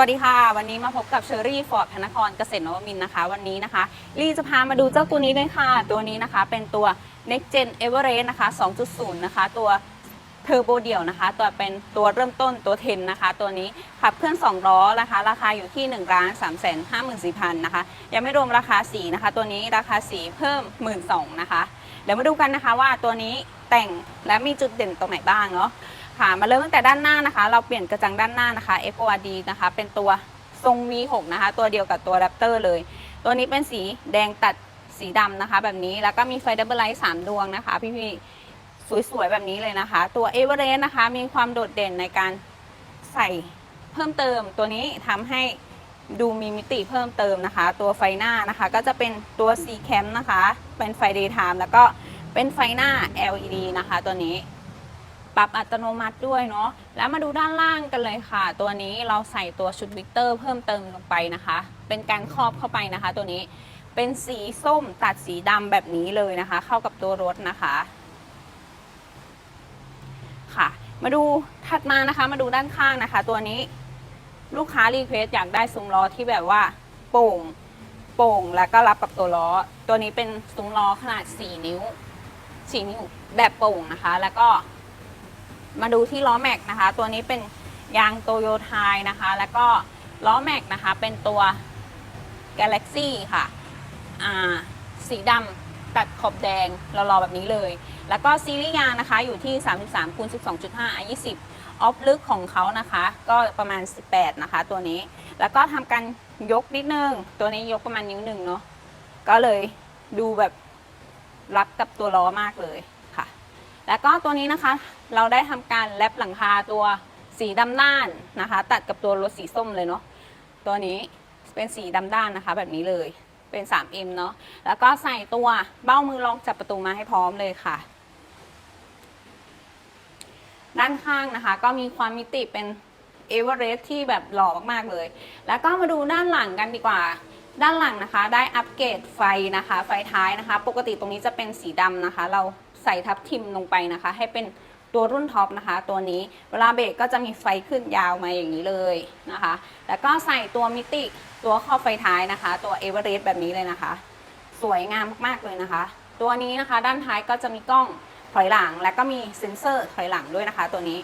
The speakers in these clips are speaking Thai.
วัสดีค่ะ วันนี้มาพบกับเชอรี่ฟอร์ดพนครเกษตรนวมินทร์นะคะ วันนี้นะคะลี่จะพามาดูเจ้าตัวนี้ด้วยค่ะ ตัวนี้นะคะเป็นตัว Next Gen Everest นะคะ 2.0 นะคะ ตัวเทอร์โบเดี่ยวนะคะ ตัวเป็นตัวเริ่มต้นตัวเทนนะคะ ตัวนี้ขับเคลื่อน 2 ล้อนะคะ ราคาอยู่ที่1นึ่งล้านสามแสนห้าหมื่นสี่พันนะคะ ยังไม่รวมราคาสีนะคะ ตัวนี้ราคาสีเพิ่ม1 2ื่นนะคะ เดี๋ยวมาดูกันนะคะว่าตัวนี้แต่งและมีจุดเด่นตรงไหนบ้างเนาะ ค่ะมาเริ่มตั้งแต่ด้านหน้านะคะ เราเปลี่ยนกระจังด้านหน้านะคะ FORD นะคะ เป็นตัวทรง V6 นะคะ ตัวเดียวกับตัว Raptor เลย ตัวนี้เป็นสีแดงตัดสีดำนะคะ แบบนี้แล้วก็มีไฟดับเบิลไลท์สามดวงนะคะ พี่ๆสวยๆแบบนี้เลยนะคะ ตัว e v e r e s t นะคะ มีความโดดเด่นในการใส่เพิ่มเติม ตัวนี้ทำให้ดูมีมิติเพิ่มเติมนะคะ ตัวไฟหน้านะคะ ก็จะเป็นตัว C cam นะคะ เป็นไฟ daytime แล้วก็เป็นไฟหน้า LED นะคะ ตัวนี้ ปรับอัตโนมัติด้วยเนาะแล้วมาดูด้านล่างกันเลยค่ะ ตัวนี้เราใส่ตัวชุดวิกเตอร์เพิ่มเติมลงไปนะคะ เป็นการครอบเข้าไปนะคะ ตัวนี้เป็นสีส้มตัดสีดำแบบนี้เลยนะคะ เข้ากับตัวรถนะคะค่ะ มาดูถัดมานะคะ มาดูด้านข้างนะคะ ตัวนี้ลูกค้ารีเควสอยากได้ซุ้มล้อที่แบบว่าโป่งโป่งแล้วก็รับกับตัวล้อ ตัวนี้เป็นซุ้มล้อขนาด 4 นิ้ว 4 นิ้วแบบโป่งนะคะ แล้วก็ มาดูที่ล้อแม็กนะคะ ตัวนี้เป็นยางโตโยไทยนะคะ แล้วก็ล้อแม็กนะคะ เป็นตัว Galaxy ค่ะอ่าสีดำตัดขอบแดงรอๆแบบนี้เลย แล้วก็ซีรีส์ยางนะคะอยู่ที่ 33คูณ12.5 i 20 ออฟลึกของเขานะคะ ก็ประมาณ 18 นะคะ ตัวนี้ แล้วก็ทำการยกนิดนึง ตัวนี้ยกประมาณนิ้วหนึ่งเนาะ ก็เลยดูแบบรับกับตัวล้อมากเลย แล้วก็ตัวนี้นะคะเราได้ทำการแลปหลังคาตัวสีดำด้านนะคะ ตัดกับตัวรถสีส้มเลยเนาะตัวนี้เป็นสีดำด้านนะคะ แบบนี้เลยเป็น 3M เนาะแล้วก็ใส่ตัวเบ้ามือล็อกจับประตูมาให้พร้อมเลยค่ะ ด้านข้างนะคะ ก็มีความมิติเป็นเอเวอเรสต์ที่แบบหล่อมากๆเลย แล้วก็มาดูด้านหลังกันดีกว่า ด้านหลังนะคะ ได้อัปเกรดไฟนะคะ ไฟท้ายนะคะ ปกติตรงนี้จะเป็นสีดำนะคะ เรา ใส่ทับทิมลงไปนะคะ ให้เป็นตัวรุ่นท็อปนะคะ ตัวนี้เวลาเบรกก็จะมีไฟขึ้นยาวมาอย่างนี้เลยนะคะ แล้วก็ใส่ตัวมิติตัวครอบไฟท้ายนะคะ ตัวเอเวอเรสต์แบบนี้เลยนะคะ สวยงามมากๆเลยนะคะ ตัวนี้นะคะด้านท้ายก็จะมีกล้องถอยหลัง และก็มีเซ็นเซอร์ถอยหลังด้วยนะคะ ตัวนี้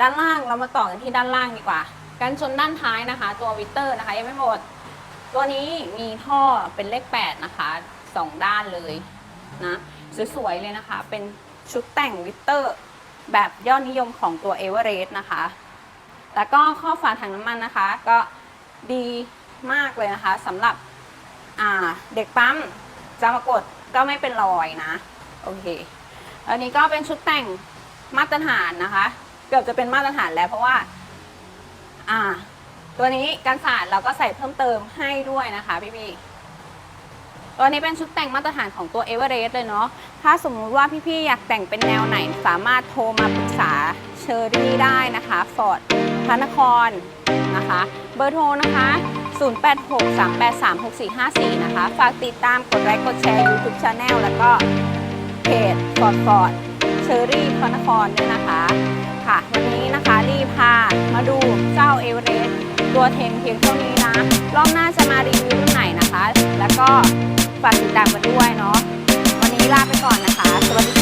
ด้านล่างเรามาต่อกันที่ด้านล่างดีกว่ากันชนด้านท้ายนะคะ ตัววิเตอร์นะคะยังไม่หมด ตัวนี้มีท่อเป็นเลข 8 นะคะ 2 ด้านเลย นะสวยๆเลยนะคะ เป็นชุดแต่งวิตเตอร์ แบบยอดนิยมของตัวเอเวอเรสต์นะคะ แล้วก็ข้อฝาถังน้ำมันนะคะ ก็ดีมากเลยนะคะสำหรับเด็กปั๊มจะมากดก็ไม่เป็นรอยนะ โอเคอันนี้ก็เป็นชุดแต่งมาตรฐานนะคะ เกือบจะเป็นมาตรฐานแล้วเพราะว่า อ่า ตัวนี้กันสาดเราก็ใส่เพิ่มเติมให้ด้วยนะคะพี่พี่ ตัวนี้เป็นชุดแต่งมาตรฐานของตัวเอเวอเรสต์เลยเนาะ ถ้าสมมุติว่าพี่ๆ อยากแต่งเป็นแนวไหน สามารถโทรมาปรึกษาเชอรี่ได้นะคะฟอร์ดพระนครนะคะ เบอร์โทรนะคะ 0863836454 นะคะ ฝากติดตามกดไลค์กดแชร์ YouTube Channel แล้วก็เพจฟอร์ดฟอร์ดเชอรี่พระนครด้วยนะคะ ค่ะ วันนี้นะคะรีพามาดูเจ้าเอเวอเรสต์ตัวเทมเพียงเท่านี้นะ รอบหน้าจะมารีวิวรุ่นไหนนะคะ แล้วก็ ฝากติดตามกันด้วยเนาะวันนี้ลาไปก่อนนะคะ สวัสดี